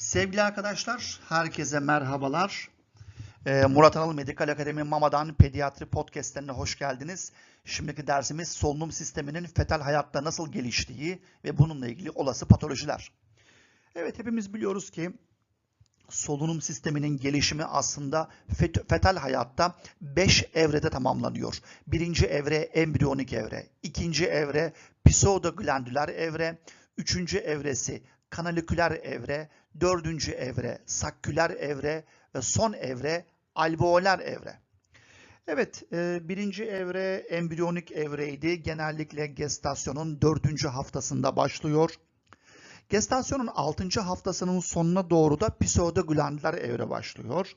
Sevgili arkadaşlar, herkese merhabalar. Ee, Murat Anıl Medikal Akademi Mama'dan Pediatri Podcast'lerine hoş geldiniz. Şimdiki dersimiz solunum sisteminin fetal hayatta nasıl geliştiği ve bununla ilgili olası patolojiler. Evet, hepimiz biliyoruz ki solunum sisteminin gelişimi aslında fet- fetal hayatta 5 evrede tamamlanıyor. Birinci evre embriyonik evre, ikinci evre pseudoglandüler evre, üçüncü evresi kanaliküler evre, dördüncü evre sakküler evre ve son evre alveoler evre. Evet, e, birinci evre embriyonik evreydi. Genellikle gestasyonun dördüncü haftasında başlıyor. Gestasyonun 6. haftasının sonuna doğru da pseudoglandüler evre başlıyor.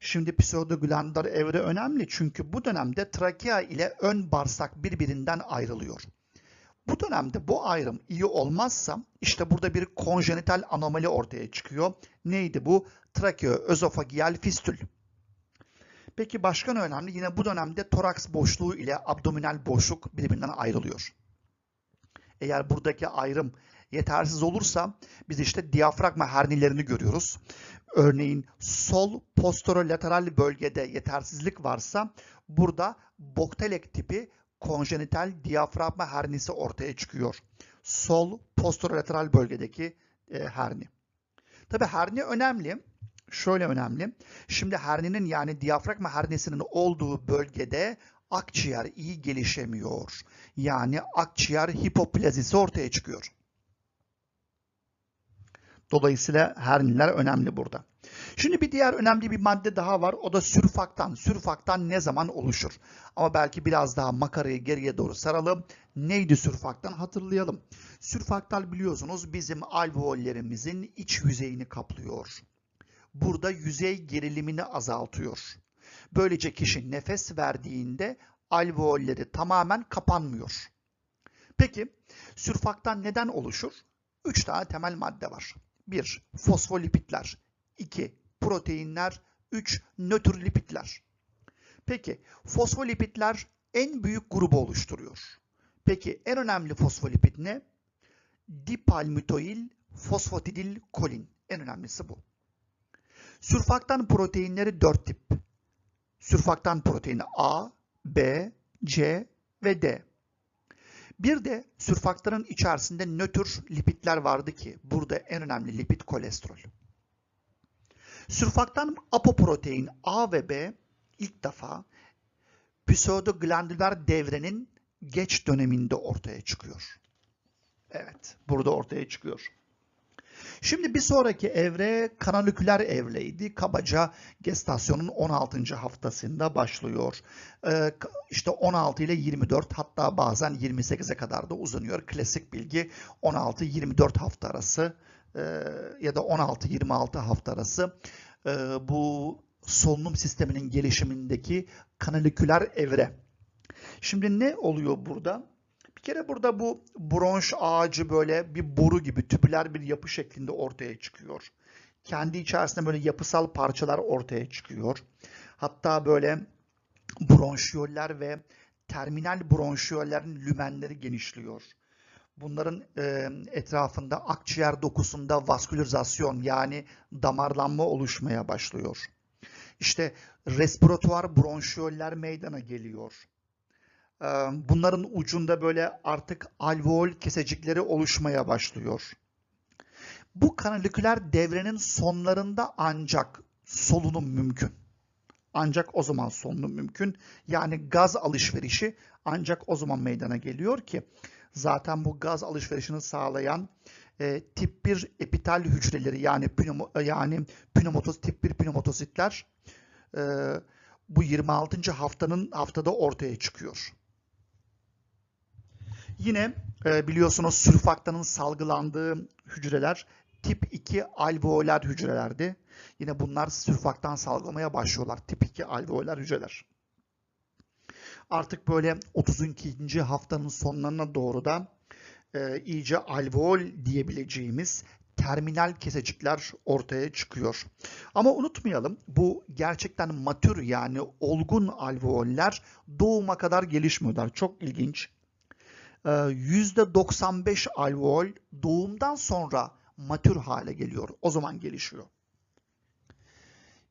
Şimdi pseudoglandüler evre önemli çünkü bu dönemde trakea ile ön bağırsak birbirinden ayrılıyor. Bu dönemde bu ayrım iyi olmazsa işte burada bir konjenital anomali ortaya çıkıyor. Neydi bu? Trakeoözofagiyal fistül. Peki başka ne önemli? Yine bu dönemde toraks boşluğu ile abdominal boşluk birbirinden ayrılıyor. Eğer buradaki ayrım yetersiz olursa biz işte diyafragma hernilerini görüyoruz. Örneğin sol posterolateral bölgede yetersizlik varsa burada Boktelek tipi konjenital diyafragma hernisi ortaya çıkıyor. Sol posterolateral bölgedeki e, herni. Tabi herni önemli. Şöyle önemli. Şimdi herninin yani diyafragma hernisinin olduğu bölgede akciğer iyi gelişemiyor. Yani akciğer hipoplazisi ortaya çıkıyor. Dolayısıyla herniler önemli burada. Şimdi bir diğer önemli bir madde daha var. O da sürfaktan. Sürfaktan ne zaman oluşur? Ama belki biraz daha makarayı geriye doğru saralım. Neydi sürfaktan? Hatırlayalım. Sürfaktal biliyorsunuz bizim alveollerimizin iç yüzeyini kaplıyor. Burada yüzey gerilimini azaltıyor. Böylece kişi nefes verdiğinde alveolleri tamamen kapanmıyor. Peki sürfaktan neden oluşur? Üç tane temel madde var. 1. Fosfolipitler 2. Proteinler 3. Nötr lipidler. Peki fosfolipitler en büyük grubu oluşturuyor. Peki en önemli fosfolipid ne? Dipalmitoil fosfatidil kolin. En önemlisi bu. Sürfaktan proteinleri 4 tip. Sürfaktan proteini A, B, C ve D. Bir de sürfaktanın içerisinde nötr lipidler vardı ki burada en önemli lipid kolesterol. Sürfaktan apoprotein A ve B ilk defa pseudoglandüler devrenin geç döneminde ortaya çıkıyor. Evet, burada ortaya çıkıyor. Şimdi bir sonraki evre kanaliküler evreydi. Kabaca gestasyonun 16. haftasında başlıyor. Ee, işte 16 ile 24 hatta bazen 28'e kadar da uzanıyor. Klasik bilgi 16-24 hafta arası e, ya da 16-26 hafta arası e, bu solunum sisteminin gelişimindeki kanaliküler evre. Şimdi ne oluyor burada? Bir kere burada bu bronş ağacı böyle bir boru gibi tüpüler bir yapı şeklinde ortaya çıkıyor. Kendi içerisinde böyle yapısal parçalar ortaya çıkıyor. Hatta böyle bronşiyoller ve terminal bronşiyollerin lümenleri genişliyor. Bunların e, etrafında akciğer dokusunda vaskülirizasyon yani damarlanma oluşmaya başlıyor. İşte respiratuar bronşiyoller meydana geliyor. Bunların ucunda böyle artık alveol kesecikleri oluşmaya başlıyor. Bu kanaliküler devrenin sonlarında ancak solunum mümkün. Ancak o zaman solunum mümkün. Yani gaz alışverişi ancak o zaman meydana geliyor ki zaten bu gaz alışverişini sağlayan e, tip 1 epitel hücreleri yani pneumo, yani pneumotos tip 1 pneumatositler e, bu 26. haftanın haftada ortaya çıkıyor. Yine e, biliyorsunuz sülfaktanın salgılandığı hücreler tip 2 alveolar hücrelerdi. Yine bunlar sülfaktan salgılamaya başlıyorlar. Tip 2 alveolar hücreler. Artık böyle 32. haftanın sonlarına doğru da e, iyice alveol diyebileceğimiz terminal kesecikler ortaya çıkıyor. Ama unutmayalım bu gerçekten matür yani olgun alveoller doğuma kadar gelişmiyorlar. Çok ilginç. %95 ee, alveol doğumdan sonra matür hale geliyor. O zaman gelişiyor.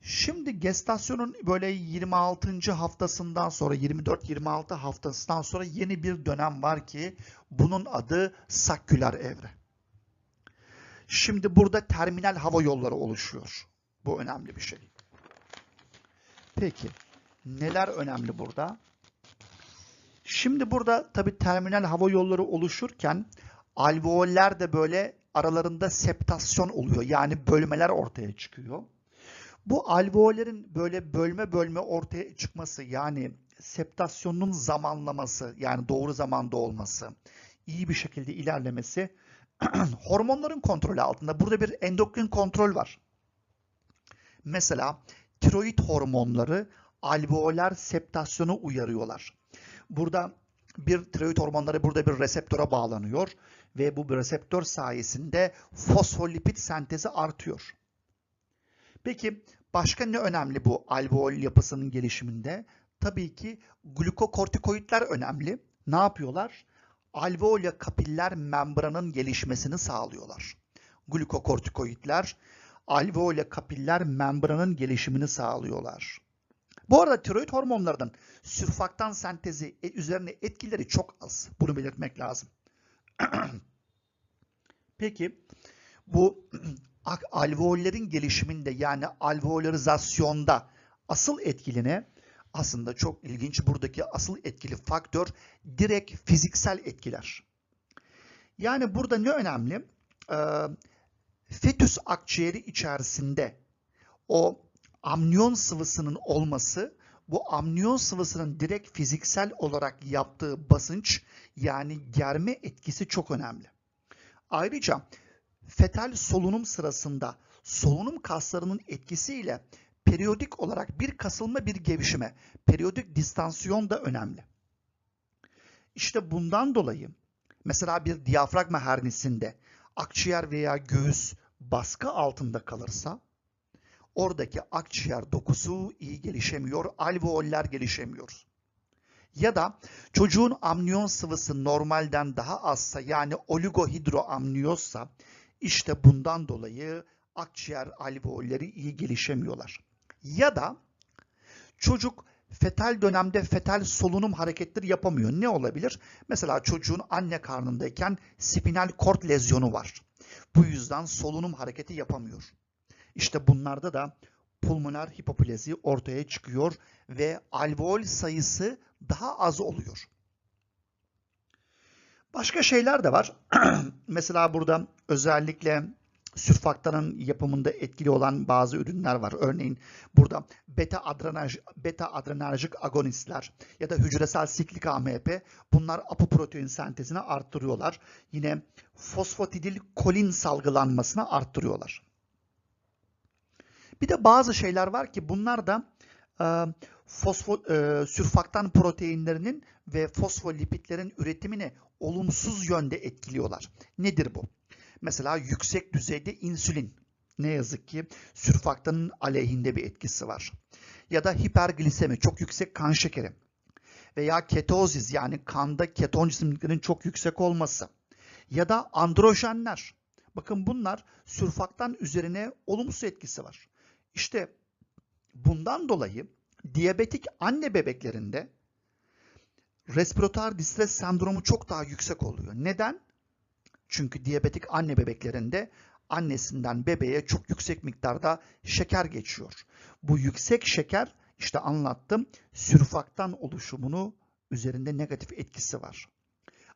Şimdi gestasyonun böyle 26. haftasından sonra 24-26 haftasından sonra yeni bir dönem var ki bunun adı sakküler evre. Şimdi burada terminal hava yolları oluşuyor. Bu önemli bir şey. Peki neler önemli burada? Şimdi burada tabi terminal hava yolları oluşurken alveoller de böyle aralarında septasyon oluyor. Yani bölmeler ortaya çıkıyor. Bu alveollerin böyle bölme bölme ortaya çıkması yani septasyonun zamanlaması yani doğru zamanda olması, iyi bir şekilde ilerlemesi hormonların kontrolü altında. Burada bir endokrin kontrol var. Mesela tiroid hormonları alveoler septasyonu uyarıyorlar. Burada bir tiroid hormonları burada bir reseptöre bağlanıyor ve bu reseptör sayesinde fosfolipid sentezi artıyor. Peki başka ne önemli bu alveol yapısının gelişiminde? Tabii ki glukokortikoidler önemli. Ne yapıyorlar? Alveola kapiller membranın gelişmesini sağlıyorlar. Glukokortikoidler alveola kapiller membranın gelişimini sağlıyorlar. Bu arada tiroid hormonlarının sürfaktan sentezi e, üzerine etkileri çok az. Bunu belirtmek lazım. Peki bu alveollerin gelişiminde yani alveolarizasyonda asıl etkiline aslında çok ilginç buradaki asıl etkili faktör direkt fiziksel etkiler. Yani burada ne önemli? Ee, fetüs akciğeri içerisinde o amniyon sıvısının olması bu amniyon sıvısının direkt fiziksel olarak yaptığı basınç yani germe etkisi çok önemli. Ayrıca fetal solunum sırasında solunum kaslarının etkisiyle periyodik olarak bir kasılma bir gevşeme, periyodik distansiyon da önemli. İşte bundan dolayı mesela bir diyafragma hernisinde akciğer veya göğüs baskı altında kalırsa oradaki akciğer dokusu iyi gelişemiyor, alveoller gelişemiyor. Ya da çocuğun amniyon sıvısı normalden daha azsa yani oligohidroamniyozsa işte bundan dolayı akciğer alveolleri iyi gelişemiyorlar. Ya da çocuk fetal dönemde fetal solunum hareketleri yapamıyor. Ne olabilir? Mesela çocuğun anne karnındayken spinal kort lezyonu var. Bu yüzden solunum hareketi yapamıyor. İşte bunlarda da pulmoner hipoplezi ortaya çıkıyor ve alveol sayısı daha az oluyor. Başka şeyler de var. Mesela burada özellikle sürfaktanın yapımında etkili olan bazı ürünler var. Örneğin burada beta adrenerj beta adrenerjik agonistler ya da hücresel siklik AMP bunlar apoprotein sentezini arttırıyorlar. Yine fosfatidil kolin salgılanmasını arttırıyorlar. Bir de bazı şeyler var ki bunlar da e, fosfo, e, sürfaktan proteinlerinin ve fosfolipitlerin üretimini olumsuz yönde etkiliyorlar. Nedir bu? Mesela yüksek düzeyde insülin. Ne yazık ki sürfaktanın aleyhinde bir etkisi var. Ya da hiperglisemi, çok yüksek kan şekeri. Veya ketozis yani kanda keton cisimliklerin çok yüksek olması. Ya da androjenler. Bakın bunlar sürfaktan üzerine olumsuz etkisi var. İşte bundan dolayı diyabetik anne bebeklerinde respiratuar distres sendromu çok daha yüksek oluyor. Neden? Çünkü diyabetik anne bebeklerinde annesinden bebeğe çok yüksek miktarda şeker geçiyor. Bu yüksek şeker işte anlattım sürfaktan oluşumunu üzerinde negatif etkisi var.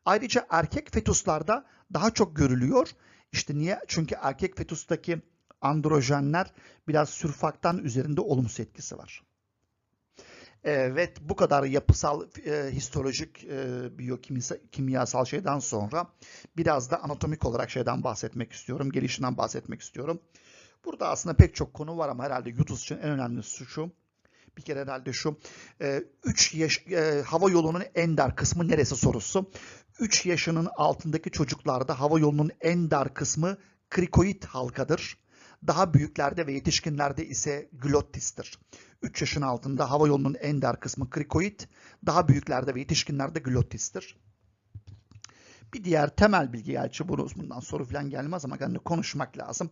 Ayrıca erkek fetuslarda daha çok görülüyor. İşte niye? Çünkü erkek fetustaki androjenler biraz sürfaktan üzerinde olumsuz etkisi var. Evet bu kadar yapısal, e, histolojik, e, biyokimyasal şeyden sonra biraz da anatomik olarak şeyden bahsetmek istiyorum, gelişinden bahsetmek istiyorum. Burada aslında pek çok konu var ama herhalde Yudus için en önemlisi şu. Bir kere herhalde şu 3 e, yaş e, hava yolunun en dar kısmı neresi sorusu. 3 yaşının altındaki çocuklarda hava yolunun en dar kısmı krikoid halkadır. Daha büyüklerde ve yetişkinlerde ise glottistir. 3 yaşın altında hava yolunun en dar kısmı krikoid, daha büyüklerde ve yetişkinlerde glottistir. Bir diğer temel bilgi gerçi bunu- bundan soru falan gelmez ama yani konuşmak lazım.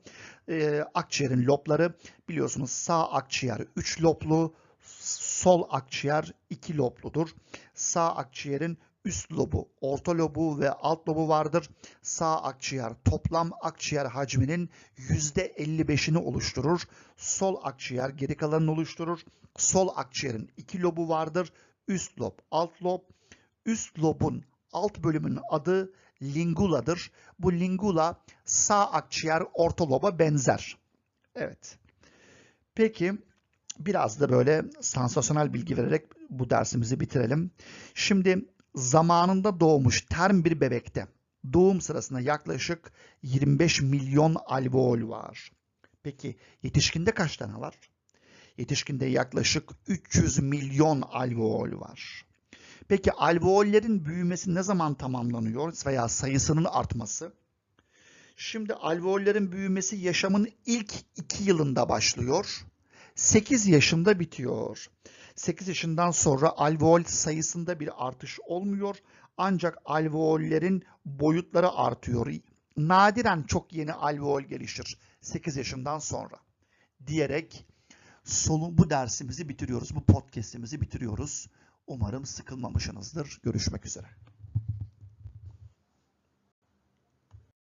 Ee, akciğerin lobları biliyorsunuz sağ akciğer 3 loblu, sol akciğer 2 lobludur. Sağ akciğerin üst lobu, orta lobu ve alt lobu vardır. Sağ akciğer toplam akciğer hacminin %55'ini oluşturur. Sol akciğer geri kalanını oluşturur. Sol akciğerin iki lobu vardır. Üst lob, alt lob. Üst lobun alt bölümünün adı linguladır. Bu lingula sağ akciğer orta loba benzer. Evet. Peki biraz da böyle sansasyonel bilgi vererek bu dersimizi bitirelim. Şimdi zamanında doğmuş term bir bebekte doğum sırasında yaklaşık 25 milyon alveol var. Peki yetişkinde kaç tane var? Yetişkinde yaklaşık 300 milyon alveol var. Peki alveollerin büyümesi ne zaman tamamlanıyor veya sayısının artması? Şimdi alveollerin büyümesi yaşamın ilk 2 yılında başlıyor. 8 yaşında bitiyor. 8 yaşından sonra alveol sayısında bir artış olmuyor. Ancak alveollerin boyutları artıyor. Nadiren çok yeni alveol gelişir 8 yaşından sonra. Diyerek sonu bu dersimizi bitiriyoruz. Bu podcast'imizi bitiriyoruz. Umarım sıkılmamışsınızdır. Görüşmek üzere.